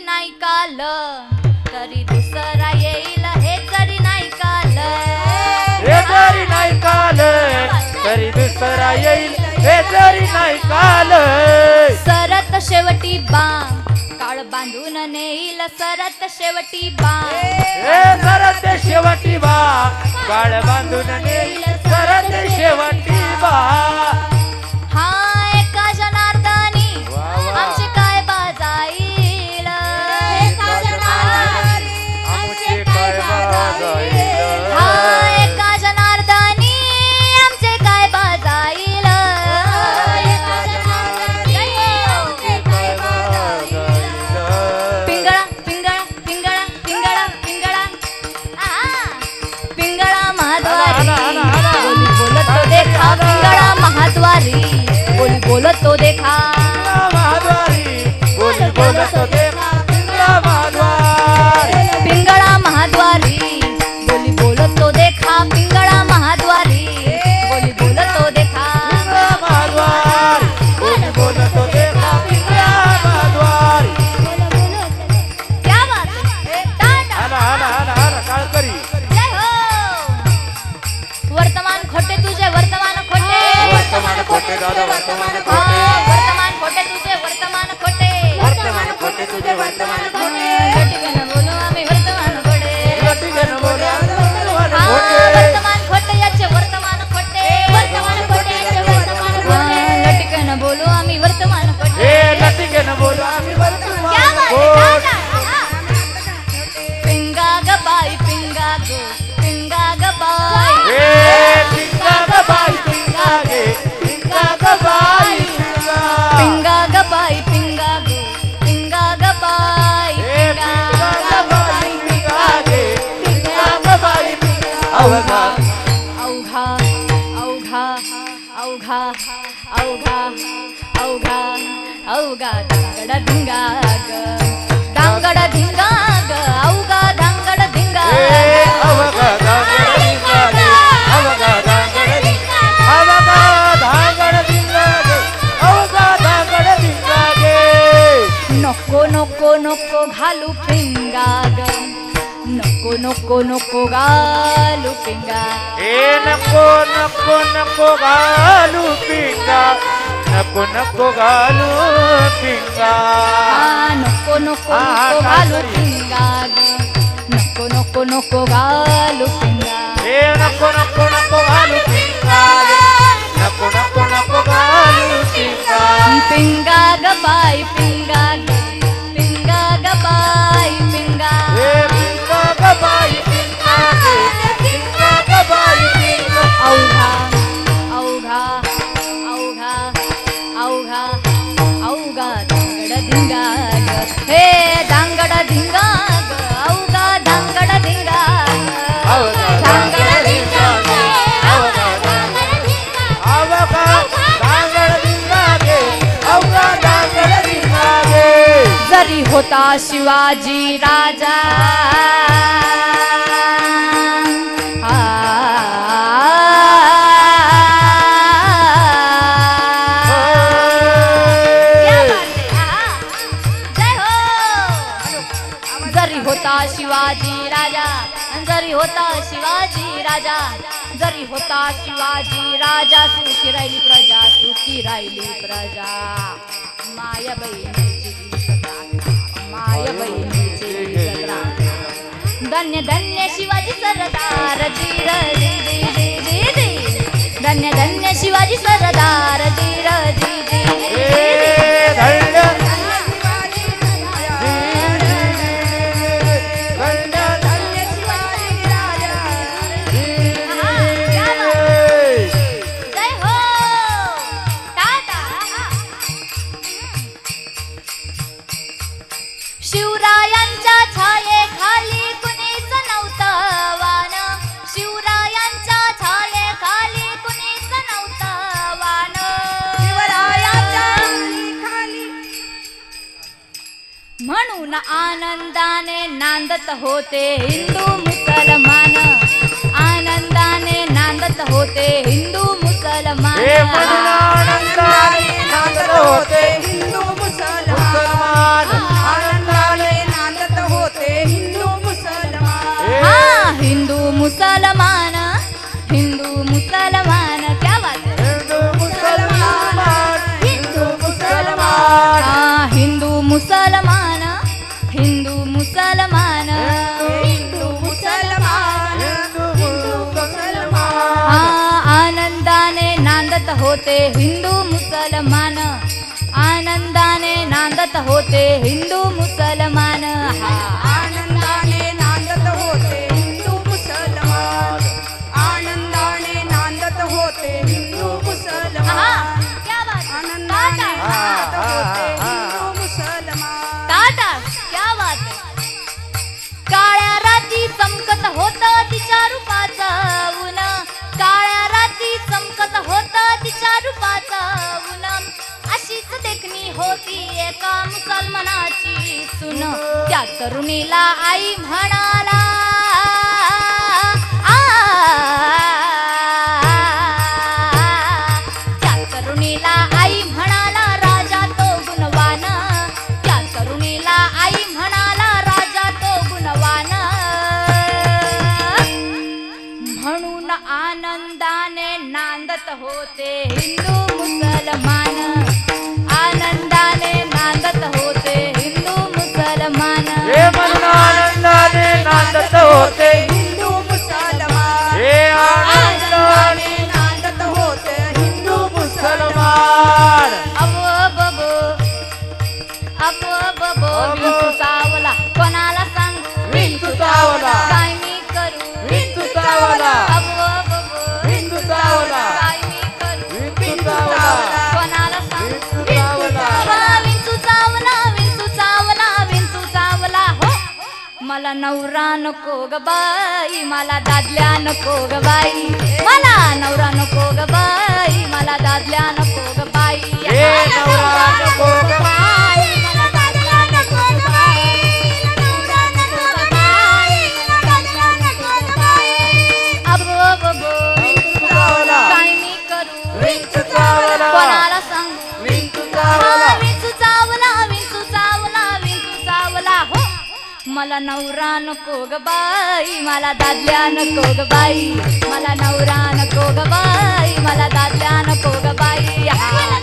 नाही काल तरी दुसरा येईल हे तरी नाही काल. हे जरी नाही काल तरी दुसरा येईल हे जरी नाही काल. सरत शेवटी बा काळ बांधून नेईल सरत शेवटी बा हे सरत शेवटी बा काळ बांधून नेईल सरत शेवटी बा महाद्वारी बोली बोलत तो देखा? महाद्वारी बोली बोलत देखा? गे पिंगा ग बाई पिंगा. ग बाई पिंगा ग पिंगा ग बाई पिंगा ग बाई पिंगा गे पिंगा ग बाई अवघा अवघा अवघा अवघा अवघा अवघा अवघा दांगड धिंगा ग घालू पिंगा ग नको नको नको घालू पिंगा हे नको नको नको घालू पिंगा नको नको घालू पिंगा आ, नको नको हा, हा, नको काय घालू तरी. पिंगा ग नको नको नको घालू पिंगा हे नको नको नको घालू पिंगा नको नको नको घालू पिंगा पिंगा ग बाई पिंगा ग पिंगा होता शिवाजी राजा जरी होता शिवाजी राजा जरी होता शिवाजी राजा जरी होता शिवाजी राजा सुखी राहिली प्रजा सुखी राहिली प्रजा माया बहिणीची माया बहिणीची सत्रा धन्य धन्य शिवाजी सरदार जी र जी जी जी जी जी. धन्य धन्य शिवाजी सरदार जी र जी जी. म्हणून आनंदाने नांदत होते हिंदू मुसलमान. आनंदाने नांदत होते हिंदू मुसलमान. आनंदाने नांदत होते हिंदू मुसलमान. होते हिंदू मुसलमान. आनंदाने नांदत होते हिंदू होती एका मुसलमानाची सून त्या तरुणीला आई म्हणाला आ, त्या तरुणीला आई म्हणाला राजा तो गुणवान. त्या तरुणीला आई म्हणाला राजा तो गुणवान. म्हणून आनंदाने नांदत होते हिंदू मुसलमान. विंचू चावला कोणाला सांगू? विंचू चावला. काय मी करू? विंचू चावला. अबो बबो विंचू चावला. काय मी करू? विंचू चावला. कोणाला सांगू? विंचू चावला. मला विंचू चावला विंचू चावला विंचू चावला हो. मला नवरा नको ग बाई मला दादल्या नको ग बाई. मला नवरा नको ग बाई मला दादल्या नको ग बाई. नवरा नको ग बाई. मला नवरा नको ग बाई मला दादल्या नको ग बाई. मला नवरा नको ग बाई मला दादल्या नको ग बाई.